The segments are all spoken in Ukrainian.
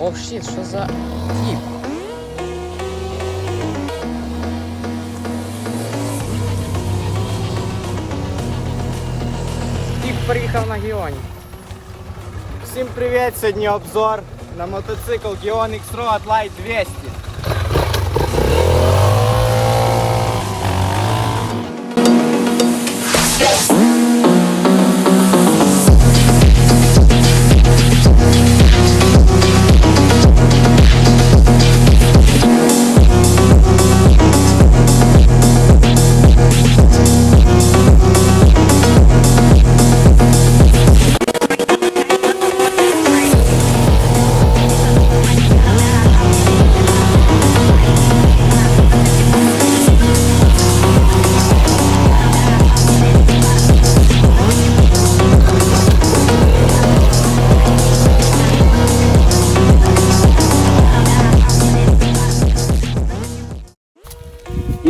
О, щит, що за тіп? Тіп приїхав на Гіоні. Всім привіт! Сьогодні обзор на мотоцикл Гіон X-Road Light 200.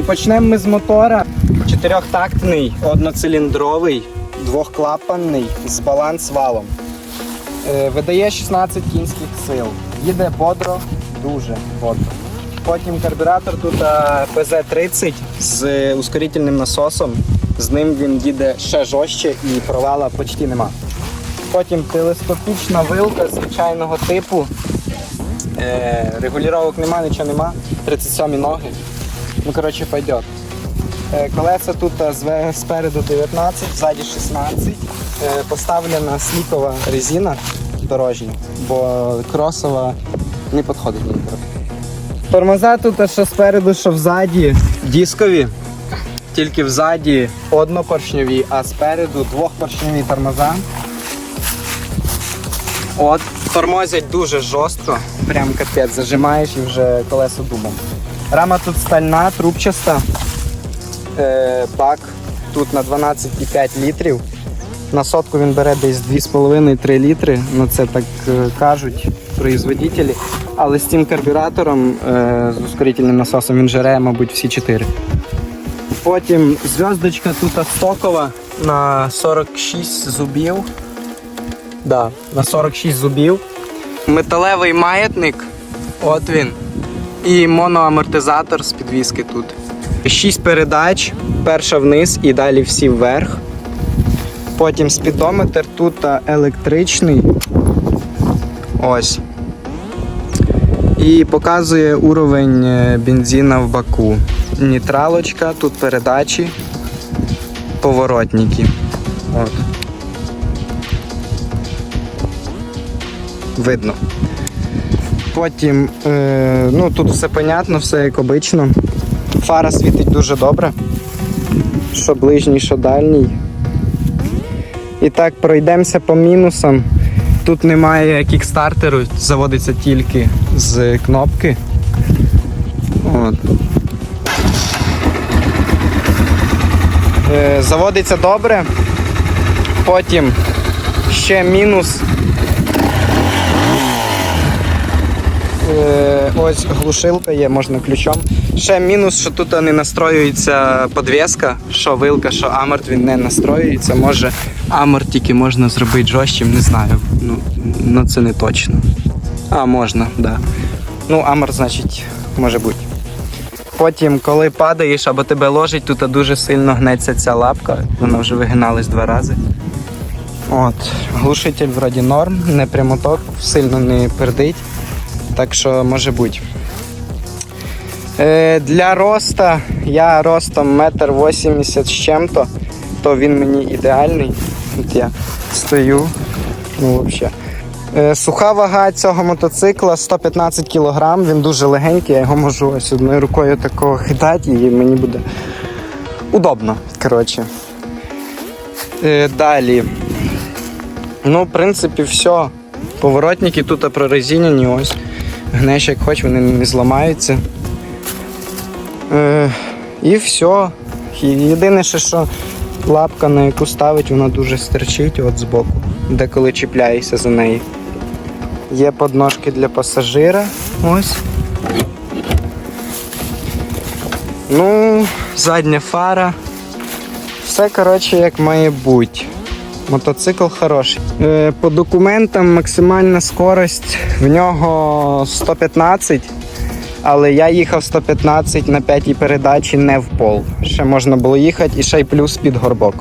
Почнемо ми з мотора. Чотирьохтактний, одноциліндровий, двохклапанний з баланс-валом. Е, Видає 16 кінських сил. Їде бодро, дуже бодро. Потім карбюратор тут ПЗ-30 з ускорительним насосом. З ним він їде ще жорстче і провала почти нема. Потім телескопічна вилка звичайного типу. Е, регулювання нема, нічого нема. 37 ноги. Ну, коротше, пойдет. Е, Колеса тут е, спереду 19, ззаді 16. Е, Поставлена слікова резина дорожня, бо кросова не підходить мені. Тормоза тут що спереду, що взаді дискові. Тільки взаді однопоршньові, а спереду двохпоршньові тормоза. От, тормозять дуже жорстко, прям капець, зажимаєш і вже колесо дубом. Рама тут стальна, трубчаста. Е, бак тут на 12,5 літрів. На сотку він бере десь 2,5-3 літри. Ну це так е, кажуть производителі. Але з цим карбюратором, е, з ускорительним насосом, він жере, мабуть, всі 4. Потім зв'язочка тут стокова на 46 зубів. Да, на 46 зубів. Металевий маятник. От він. І моноамортизатор з підвіски тут. Шість передач, перша вниз і далі всі вверх. Потім спідометр тут електричний. Ось. І показує уровень е, бензина в баку. Нейтралочка, тут передачі, поворотники. От. Видно. Потім, е, ну тут все понятно, все як обично. Фара світить дуже добре. Що ближній, що дальній. І так, пройдемося по мінусам. Тут немає кікстартеру, заводиться тільки з кнопки. От. Е, заводиться добре. Потім ще мінус Е, Ось глушилка є, можна ключом. Ще мінус, що тут не настроюється подвеска, що вилка, що аморт він не настроюється. Може аморт тільки можна зробити жорстким, не знаю. Ну, ну це не точно. А, можна, так. Да. Ну, аморт, значить, може бути. Потім, коли падаєш або тебе ложить, тут дуже сильно гнеться ця лапка, вона вже вигиналась два рази. От, глушитель вроді норм, не прямоток, сильно не пердить. Так що може бути. Е, для роста я ростом метр вісімдесят з чим-то, то він мені ідеальний. От я стою. Ну, взагалі. Е, суха вага цього мотоцикла 115 кг, він дуже легенький, я його можу ось одною рукою такого хитати і мені буде удобно. Коротше. Е, далі. Ну, в принципі, все. Поворотники тут прорезинені ось. Гнеш як хоч, вони не зламаються. Е, і все. Єдине, що лапка, на яку ставить, вона дуже стерчить от збоку, деколи чіпляєшся за неї. Є подножки для пасажира. Ось. Ну, задня фара. Все, коротше, як має бути. Мотоцикл хороший. Е, По документам максимальна скорость в нього 115, але я їхав 115 на п'ятій передачі не в пол. Ще можна було їхати і ще й плюс під горбок.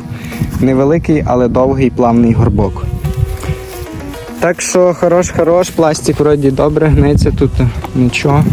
Невеликий, але довгий плавний горбок. Так що хорош, хорош, пластик вроді добре гнеться тут нічого.